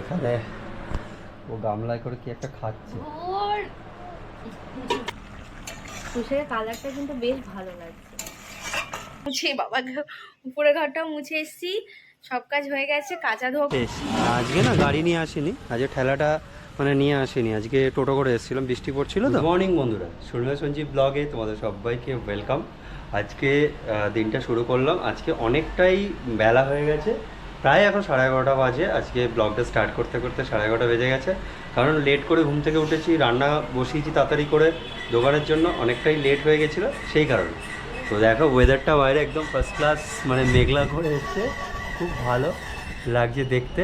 এখানে ও গামলায় করে কি একটা খাচ্ছে? ওর কালারটা কিন্তু বেশ ভালো লাগছে। মুছে বাবা উপরে ঘরটা মুছে এসছি সব কাজ হয়ে গেছে কাঁচা ধোয়া আজকে না গাড়ি নিয়ে আসিনি আজকে ঠেলাটা মানে নিয়ে আসিনি। আজকে টোটো করে এসেছিলাম, বৃষ্টি পড়ছিল তো। মর্নিং বন্ধুরা। সুরমা সঞ্জীব ব্লগে তোমাদের সবাইকে ওয়েলকাম আজকে দিনটা শুরু করলাম। আজকে অনেকটাই বেলা হয়ে গেছে। প্রায় এখন সাড়ে এগারোটা বাজে। আজকে ব্লগটা স্টার্ট করতে করতে সাড়ে এগারোটা বেজে গেছে। কারণ লেট করে ঘুম থেকে উঠেছি, রান্না বসিয়েছি তাড়াতাড়ি করে দোকানের জন্য। অনেকটাই লেট হয়ে গেছিল সেই কারণে। তো দেখো ওয়েদারটা বাইরে একদম ফার্স্ট ক্লাস মানে মেঘলা করে এসছে। খুব ভালো লাগছে দেখতে।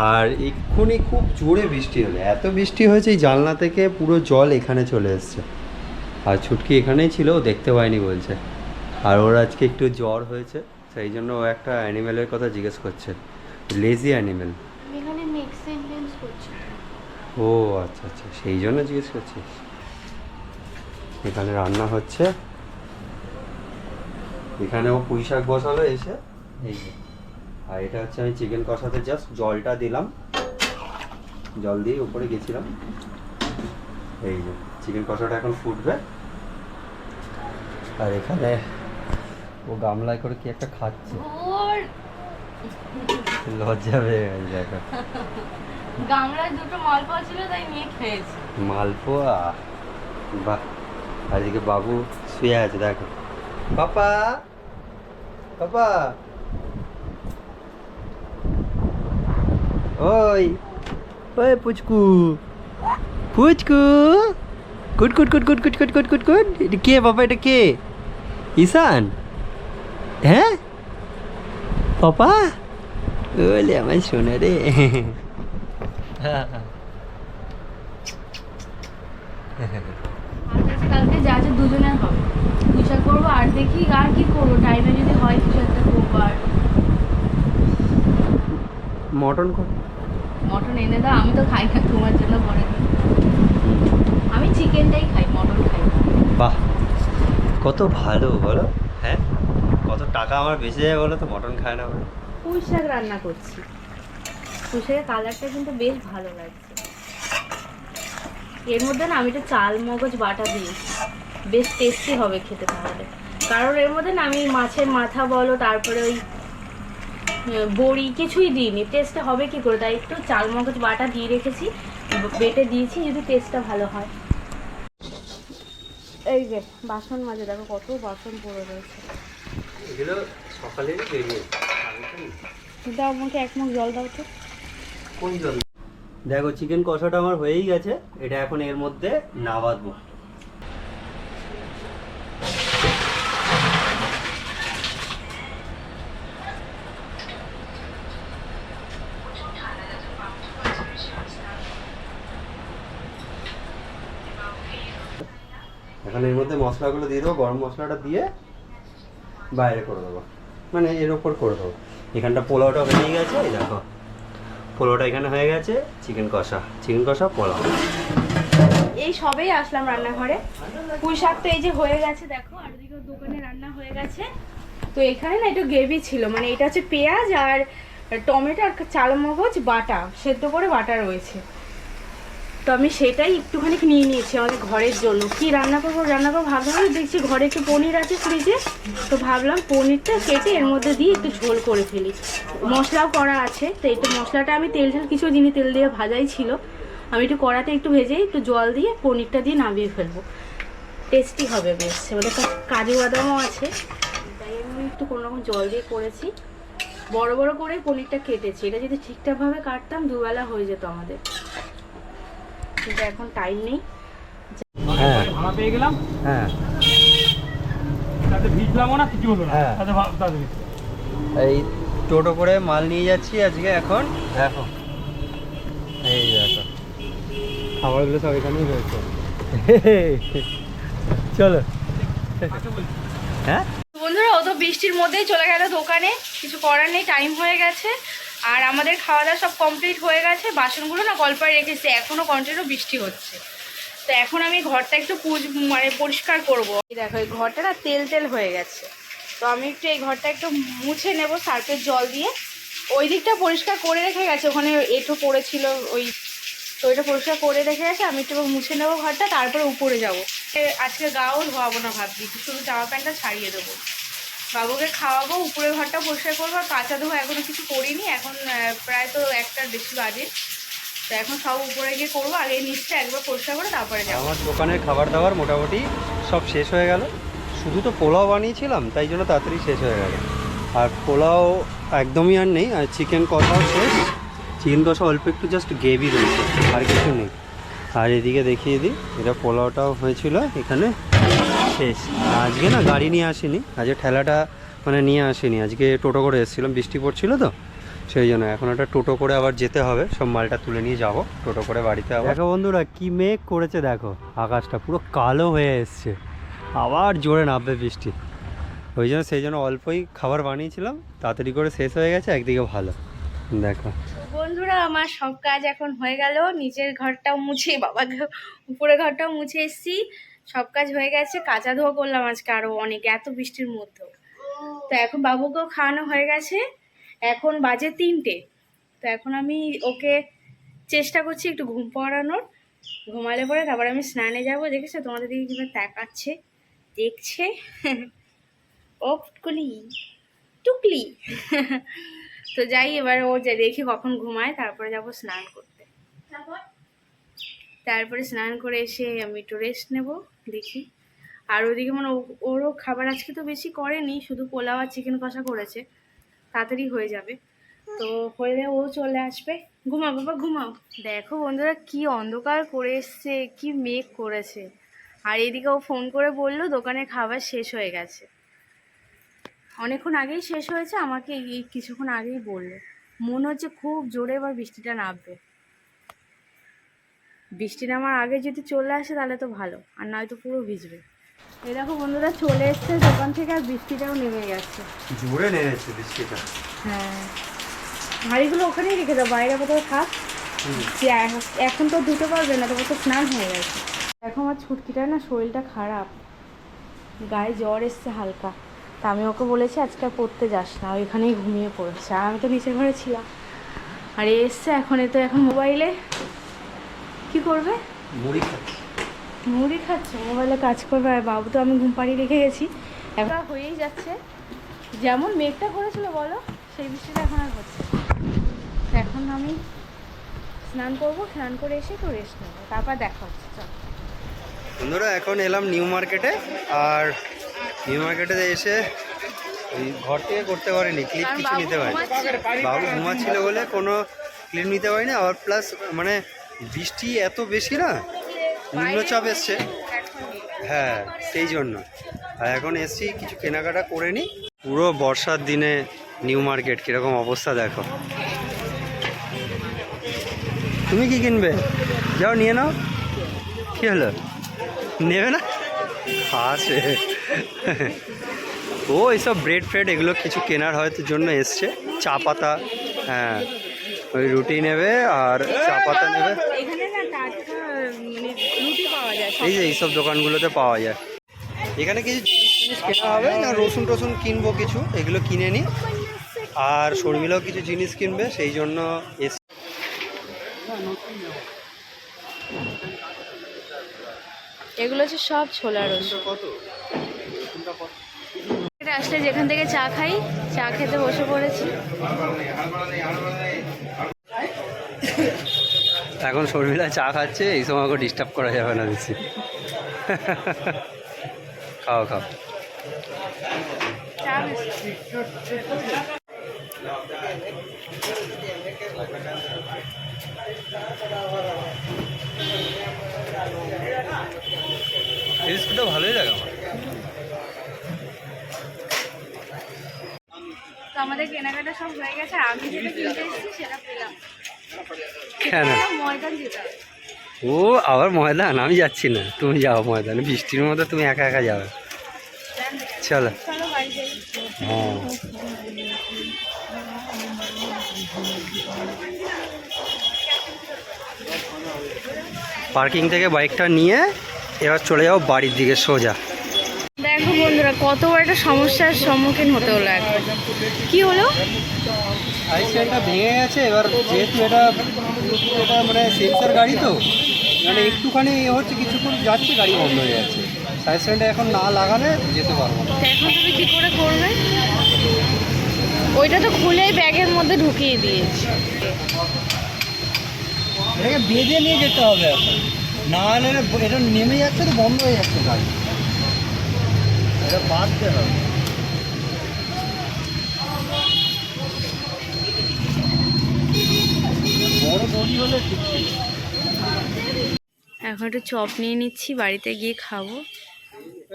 আর এক্ষুনি খুব জোরে বৃষ্টি হলো। এত বৃষ্টি হয়েছে এই জানলা থেকে পুরো জল এখানে চলে এসছে। আর ছুটকি এখানেই ছিল ও দেখতে পায়নি বলছে। আর ওর আজকে একটু জ্বর হয়েছে সেই জন্য ও একটা অ্যানিমেলের কথা জিজ্ঞেস করছে। লেজি অ্যানিমেল ও আচ্ছা আচ্ছা সেই জন্য জিজ্ঞেস করছিস এখানে রান্না হচ্ছে। এখানে ও পুঁই শাক বসালো এসে। এই যে। আর এটা হচ্ছে আমি চিকেন কষাতে জাস্ট জলটা দিলাম। জল দিয়ে উপরে গেছিলাম। এই যে চিকেন কষাটা এখন ফুটবে। আর এখানে ও গামলায় করে কি একটা খাচ্ছে? লজ্জা পেয়ে গেছে গামলায় দুটো মালপোয়া ছিল তাই নিয়ে খেয়েছি। মালপোয়া? বাহ! আজকে বাবু শুয়ে আছে দেখো। পাপা! পাপা! ওই ওই পুচকু। পুচকু? কুট কুট কুট কুট কুট কুট কুট কুট কুট। এটা কে বাবা, এটা কে? ঈশান? হ্যাঁ? পাপা ওলে আমার শোনা রে। আর কালকে যা যা দুজনের হবে। তুষার করব আর দেখি আর কি করব। টাইমে যদি হয়, কিছু একটা করব আর মটন কর মটন এনে দাও আমি তো খাই না তোমার জন্য করে আমি চিকেনটাই খাই মটন খাই বাহ কত ভালো বলো। হ্যাঁ? কত টাকা আমার বেঁচে যায় বলো তো মটন খায় না বলে। পুঁই শাক রান্না করছি। পুঁই শাকের কালারটা কিন্তু বেশ ভালো লাগছে। এর মধ্যে না আমি একটু চাল মগজ বাটা দিয়েছি। বেশ টেস্টি হবে খেতে তাহলে। কারণ এর মধ্যে না আমি মাছের মাথা বলো তারপরে ওই বড়ি কিছুই দিইনি। টেস্টটা হবে কি করে? তাই একটু চাল মগজ বাটা দিয়ে রেখেছি। বেটে দিয়েছি যদি টেস্টটা ভালো হয়। এই যে বাসন মাঝে দেখো কত বাসন পড়ে রয়েছে। এগুলো বেরিয়ে দাও আমাকে এক মুখ জল দাও তো। কোন জল? দেখো চিকেন কষাটা আমার হয়েই গেছে। এটা এখন এর মধ্যে নাবাদবো এখন এর মধ্যে মশলাগুলো দিয়ে দেবো, গরম মশলাটা দিয়ে বাইরে করে দেবো। মানে এর ওপর করে দেবো। এখানটা পোলাওটা হয়ে গেছে, এই দেখো। পোলাওটা এখানে হয়ে গেছে, চিকেন কষা। চিকেন কষা, পোলাও। এই সবেই আসলাম রান্নাঘরে। পুঁই শাক তো এই যে হয়ে গেছে, দেখো। আর ওদিকে দোকানে রান্না হয়ে গেছে। তো এখানে না একটু গ্রেভি ছিল মানে এটা হচ্ছে পেঁয়াজ আর টমেটো আর চাল মগজ, বাটা। সেদ্ধ করে বাটা রয়েছে। তো আমি সেটাই একটুখানি নিয়ে নিয়েছি আমাদের ঘরের জন্য। কি রান্না করব? রান্না করব? ভাবলাম দেখছি ঘরে একটু পনির আছে ফ্রিজে। তো ভাবলাম পনিরটা কেটে এর মধ্যে দিয়ে একটু ঝোল করে ফেলি। মশলাও করা আছে, তো একটু মশলাটা আমি তেল ঝাল কিছু দিনই তেল দিয়ে ভাজাই ছিল। আমি একটু কড়াতে একটু ভেজে একটু জল দিয়ে পনিরটা দিয়ে নামিয়ে ফেলব। টেস্টি হবে বেশ। কাছে কাজু বাদামও আছে। তাই আমি একটু কোনো রকম জল দিয়ে করেছি। বড় বড় করে পনিরটা কেটেছি। এটা যদি ঠিকঠাকভাবে কাটতাম দুবেলা হয়ে যেত আমাদের। কিন্তু এখন টাইম নেই। হ্যাঁ। ভাড়া পেয়ে গেলাম। হ্যাঁ। তাতে ভিজলামও না কিছু হলো না। হ্যাঁ। তাতে তাতে এই টোটো করে মাল নিয়ে যাচ্ছি আজকে এখন। দেখো। এই দেখো। খাবারগুলো সব এখানেই রয়েছে। চলো। হ্যাঁ? বন্ধুরা অত বৃষ্টির মধ্যেই চলে গেল দোকানে। কিছু করার নেই টাইম হয়ে গেছে। আর আমাদের খাওয়া দাওয়া সব কমপ্লিট হয়ে গেছে। বাসনগুলো না কলপায় রেখেছে। এখনও কন্টিনিউ বৃষ্টি হচ্ছে। তো এখন আমি ঘরটা একটু পুজ মানে পরিষ্কার করব। দেখো, এই ঘরটা না তেল তেল হয়ে গেছে। তো আমি একটু এই ঘরটা একটু মুছে নেব সার্ফের জল দিয়ে। ওই দিকটা পরিষ্কার করে রেখে গেছে। ওখানে এঁঠো পড়েছিল, ওই তো ওইটা পরিষ্কার করে রেখে গেছে। আমি একটু মুছে নেব ঘরটা, তারপরে উপরে যাব। আজকে গাও ধোয়াবো না ভাবছি। শুধু জামা প্যান্টটা ছাড়িয়ে দেবো। বাবুকে খাওয়াবো, উপরে ঘরটা পরিষ্কার করব, আর কাঁচা ধোয়া এখনও কিছু করিনি, এখন প্রায় তো একটার বেশি বাজে। তো এখন সব উপরে গিয়ে করব আগে নিচটা একবার পরিষ্কার করে তারপরে যাব। আমার দোকানের খাবার দাবার মোটামুটি সব শেষ হয়ে গেল। শুধু তো পোলাও বানিয়েছিলাম, তাই জন্য তাড়াতাড়ি শেষ হয়ে গেল। আর পোলাও একদমই আর নেই, আর চিকেন কষাও শেষ। চিকেন কষা অল্প একটু জাস্ট গ্রেভি রয়েছে, আর কিছু নেই। আর এদিকে দেখিয়ে দিই, এটা পোলাওটাও হয়েছিল এখানে। শেষ। আজকে না গাড়ি নিয়ে আসিনি। আজকে ঠেলাটা মানে নিয়ে আসিনি। আজকে টোটো করে এসেছিলাম। বৃষ্টি পড়ছিল তো সেই জন্য এখন একটা টোটো করে আবার যেতে হবে। সব মালটা তুলে নিয়ে যাব। টোটো করে বাড়িতে আবার। দেখো বন্ধুরা কি মেঘ করেছে দেখো। আকাশটা পুরো কালো হয়ে এসছে। আবার জোরে নামবে বৃষ্টি। ওই জন্য সেই জন্য অল্পই খাবার বানিয়েছিলাম। তাড়াতাড়ি করে শেষ হয়ে গেছে একদিকে ভালো। দেখো। বন্ধুরা আমার সব কাজ এখন হয়ে গেল। নিচের ঘরটাও মুছে বাবা উপরে ঘরটাও মুছে এসেছি। সব কাজ হয়ে গেছে কাঁচা ধোয়া করলাম আজকে আরও অনেক, এত বৃষ্টির মধ্যেও। তো এখন বাবুকেও খাওয়ানো হয়ে গেছে, এখন বাজে তিনটে। তো এখন আমি ওকে চেষ্টা করছি একটু ঘুম পড়ানোর, ঘুমালে পরে তারপরে আমি স্নানে যাব, দেখেছ? তোমাদের দিকে কীভাবে তাকাচ্ছে, দেখছে? ও ফুটকুলি টুকলি। তো যাই, এবার ও দেখি কখন ঘুমায়, তারপরে যাব স্নান করতে। তারপরে? স্নান করে এসে আমি একটু রেস্ট নেব, দেখি। আর ওদিকে মানে ওরও খাবার আজকে তো বেশি করেনি, শুধু পোলাও আর চিকেন কষা করেছে। তাড়াতাড়ি হয়ে যাবে। তো হলে ও চলে আসবে। ঘুমাও বাবা, ঘুমাও। দেখো বন্ধুরা, কি অন্ধকার করে এসছে, কি মেঘ করেছে। আর এদিকে ও ফোন করে বলল, দোকানে খাবার শেষ হয়ে গেছে। অনেকক্ষণ আগেই শেষ হয়েছে, আমাকে এই কিছুক্ষণ আগেই বলল। মনে হচ্ছে খুব জোরে এবার বৃষ্টিটা নামবে। বৃষ্টি নামার আগে যদি চলে আসে তাহলে তো ভালো আর নয়তো পুরো ভিজবে। এই দেখো বন্ধুরা চলে এসছে দোকান থেকে আর বৃষ্টিটাও নেমে গেছে। জোরে নেমেছে বৃষ্টিটা। হ্যাঁ। হাঁড়িগুলো ওখানেই রেখে দাও বাইরে কোথাও থাক। এখন তো ধুতে পারবে না তবে তো স্নান হয়ে গেছে। দেখো আমার ছুটকিটার না শরীরটা খারাপ। গায়ে জ্বর এসছে হালকা। তা আমি ওকে বলেছি আজকে আর পড়তে যাস না ওইখানেই ঘুমিয়ে পড়েছে। আর আমি তো নিচের ঘরে ছিলাম। আর এসছে এখন এ তো এখন মোবাইলে কি করবে? মুড়ি খাচ্ছি। মুড়ি খাচ্ছে? মোবাইলে কাজ করবে আর বাবু তো আমি ঘুম পাড়িয়ে রেখে গেছি। এখন হয়েই যাচ্ছে। যেমন মেঘটা করেছিল বলো? সেই বৃষ্টিটা এখন আর হচ্ছে তো এখন আমি স্নান করব স্নান করে এসে তো রেস্ট নেব। তারপর দেখা হচ্ছে চল। বন্ধুরা এখন এলাম নিউ মার্কেটে। আর নিউ মার্কেটে এসে ঘর থেকে করতে পারিনি ক্লিপ কিছু নিতে পারিনি। বাবু ঘুমাচ্ছিল বলে কোনো ক্লিপ নিতে পারিনি। আবার প্লাস মানে বৃষ্টি এত বেশি না? নিম্নচাপ এসছে। হ্যাঁ সেই জন্য। আর এখন এসছি কিছু কেনাকাটা করে নিই। পুরো বর্ষার দিনে নিউ মার্কেট কীরকম অবস্থা দেখো। তুমি কি কিনবে? যাও নিয়ে নাও। কী হলো? নেবে না? আছে। ও এইসব ব্রেড ফ্রেড এগুলো কিছু কেনার হয়তো জন্য এসছে। চা পাতা হ্যাঁ। ওই রুটি নেবে আর চা পাতা নেবে। মানে এই যে এইসব দোকানগুলোতে পাওয়া যায়। এখানে কিছু জিনিস টিনিস কেনা হবে না রসুন টসুন কিনবো কিছু এগুলো কিনে নিই আর শর্মিলাও কিছু জিনিস কিনবে সেই জন্য এস এগুলো হচ্ছে সব ছোলা রসুন। আসলে যেখান থেকে চা খাই চা খেতে বসে পড়েছি। এখন শর্মিলা চা খাচ্ছে এই সময় ওকে ডিস্টার্ব করা যাবে না বেশি। খাও খাও। এই ভালোই লাগে আমার। আমাদের কেনাকাটা সব হয়ে গেছে আমি যেটা কিনতে এসেছি সেটা পেলাম। কেন? ও, আবার ময়দান? আমি যাচ্ছি না। তুমি যাও ময়দানে। বৃষ্টির মধ্যে তুমি একা একা যাবে। চলো। হ্যাঁ। পার্কিং থেকে বাইকটা নিয়ে এবার চলে যাও বাড়ির দিকে সোজা। দেখো বন্ধুরা, কত বড় একটা সমস্যার সম্মুখীন হতে হলো এখন। কি হলো? স্ট্যান্ডটা ভেঙে গেছে এবার যেহেতু এটা এটা মানে সেন্সার গাড়ি তো মানে একটুখানি এ হচ্ছে কিছুক্ষণ যাচ্ছে গাড়ি বন্ধ হয়ে যাচ্ছে। সাইড এখন না লাগালে যেতে পারব না। এখন তুমি কি করে করবে ওইটা তো খুলেই ব্যাগের মধ্যে ঢুকিয়ে দিয়েছি। এটাকে বেঁধে নিয়ে যেতে হবে এখন। না হলে এটা নেমে যাচ্ছে তো বন্ধ হয়ে যাচ্ছে গাড়ি। এটা বাঁধতে হবে বড় দড়ি হলে ঠিক ছিল। এখন একটু চপ নিয়ে নিচ্ছি বাড়িতে গিয়ে খাব।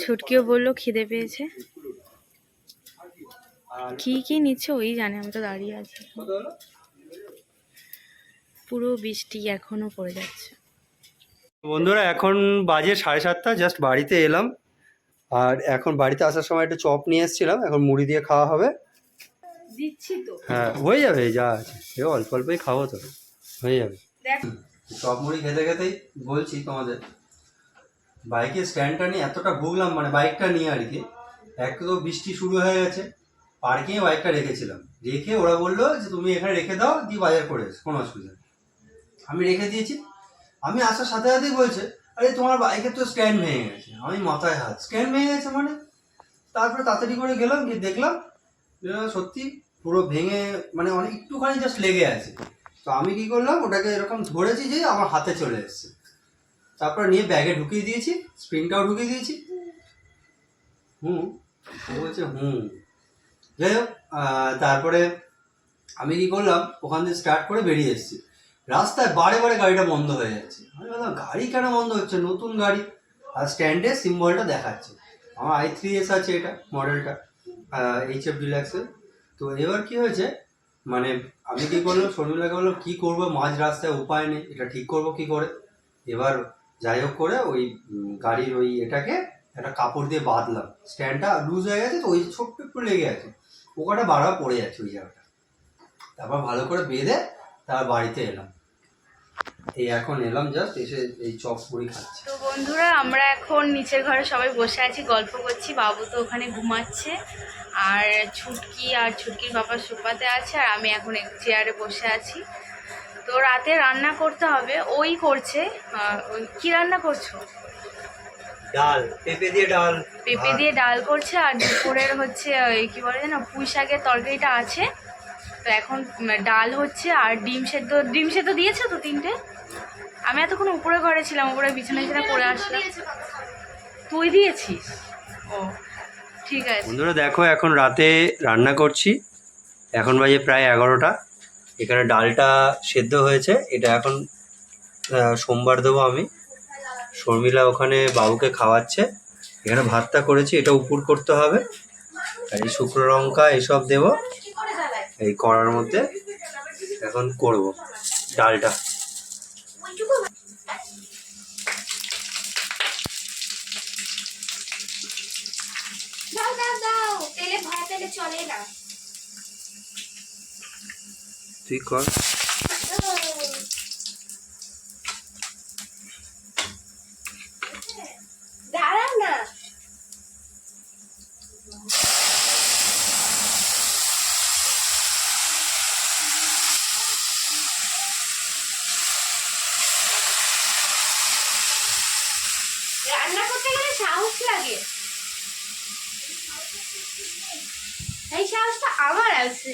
ছুটকিও বলল খিদে পেয়েছে। কি কি নিচ্ছে? ওই জানে আমি তো দাঁড়িয়ে আছি। পুরো বৃষ্টি এখনও পড়ে যাচ্ছে। বন্ধুরা এখন বাজে সাড়ে সাতটা জাস্ট বাড়িতে এলাম। আর এখন বাড়িতে আসার সময় একটু চপ নিয়ে এসেছিলাম এখন মুড়ি দিয়ে খাওয়া হবে। দিচ্ছি তো। হ্যাঁ হয়ে যাবে যা আছে। অল্প অল্পই খাব তো হয়ে যাবে। দেখ। চপ মুড়ি খেতে খেতেই বলছি তোমাদের বাইকের স্ট্যান্ডটা নিয়ে এতটা ভুগলাম মানে বাইকটা নিয়ে আর কি এক তো বৃষ্টি শুরু হয়ে গেছে পার্কিংয়ে বাইকটা রেখেছিলাম। রেখে ওরা বলল যে তুমি এখানে রেখে দাও দিয়ে বাজার করে এসো কোনো অসুবিধা নেই। আমি রেখে দিয়েছি। আমি আসার সাথে সাথেই বলছে আরে তোমার বাইকের তো স্ট্যান্ড ভেঙে গেছে। আমি মাথায় হাত স্ট্যান্ড ভেঙে গেছে মানে? তারপরে তাড়াতাড়ি করে গেলাম গিয়ে দেখলাম সত্যি পুরো ভেঙে মানে অনেক একটুখানি জাস্ট লেগে আছে। তো আমি কি করলাম, ওটাকে এরকম ধরেছি যে আমার হাতে চলে এসেছে। তারপর নিয়ে ব্যাগে ঢুকিয়ে দিয়েছি স্প্রিংটাও ঢুকিয়ে দিয়েছি। হুম বলছে, হুম। যাই হোক তারপরে আমি কি করলাম, ওখান থেকে স্টার্ট করে বেরিয়ে এসেছি। রাস্তায় বারে বারে গাড়িটা বন্ধ হয়ে যাচ্ছে। আমি বললাম, গাড়ি কেন বন্ধ হচ্ছে? নতুন গাড়ি। আর স্ট্যান্ডে সিম্বলটা দেখাচ্ছে। আমার আই থ্রি এস আছে এটা মডেলটা এইচ এফ ডিলাক্সের তো এবার কি হয়েছে মানে আমি কি করলাম শর্মিলাকে বললাম, কি করব? মাঝ রাস্তায় উপায় নেই। এটা ঠিক করব কি করে? এবার যাই হোক করে ওই গাড়ির ওই এটাকে একটা কাপড় দিয়ে বাঁধলাম। স্ট্যান্ডটা লুজ হয়ে গেছে তো, ওই ছোট্ট একটু লেগে আছে। পোকাটা বারবার পড়ে যাচ্ছে ওই জায়গাটা। তারপর ভালো করে বেঁধে তার বাড়িতে এলাম। এই এখন এলাম জাস্ট এসে এই চপ পুরি খাচ্ছি। তো বন্ধুরা আমরা এখন নিচের ঘরে সবাই বসে আছি গল্প করছি। বাবু তো ওখানে ঘুমাচ্ছে। আর ছুটকি আর ছুটকির বাবা সোফাতে আছে আর আমি এখন এক চেয়ারে বসে আছি। তো রাতে রান্না করতে হবে ওই করছে ওই কি রান্না করছ? ডাল পেঁপে দিয়ে ডাল পেঁপে দিয়ে ডাল করছে আর দুপুরের হচ্ছে ওই কি বলে না পুঁই শাকের তরকারিটা আছে। তো এখন ডাল হচ্ছে আর ডিম সেদ্ধ ডিম সেদ্ধ দিয়েছে তো তিনটে। আমি এতক্ষণ উপরে ঘরে ছিলাম উপরে বিছানা বিছানা করে আসলাম। তুই দিয়েছিস? ও ঠিক আছে। বন্ধুরা দেখো এখন রাতে রান্না করছি। এখন বাজে প্রায় এগারোটা। এখানে ডালটা সেদ্ধ হয়েছে। এটা এখন আহ, সোমবার দেবো আমি। শর্মিলা ওখানে বাবুকে খাওয়াচ্ছে। এখানে ভাতটা করেছি। এটা উপর করতে হবে। আর এই শুকনো লঙ্কা এসব দেবো। এই কড়ার মধ্যে এখন করব ডালটা। তুই কর দাঁড়াও না রান্না করতে গেলে সাহস লাগে। এই সাহসটা আমার আছে।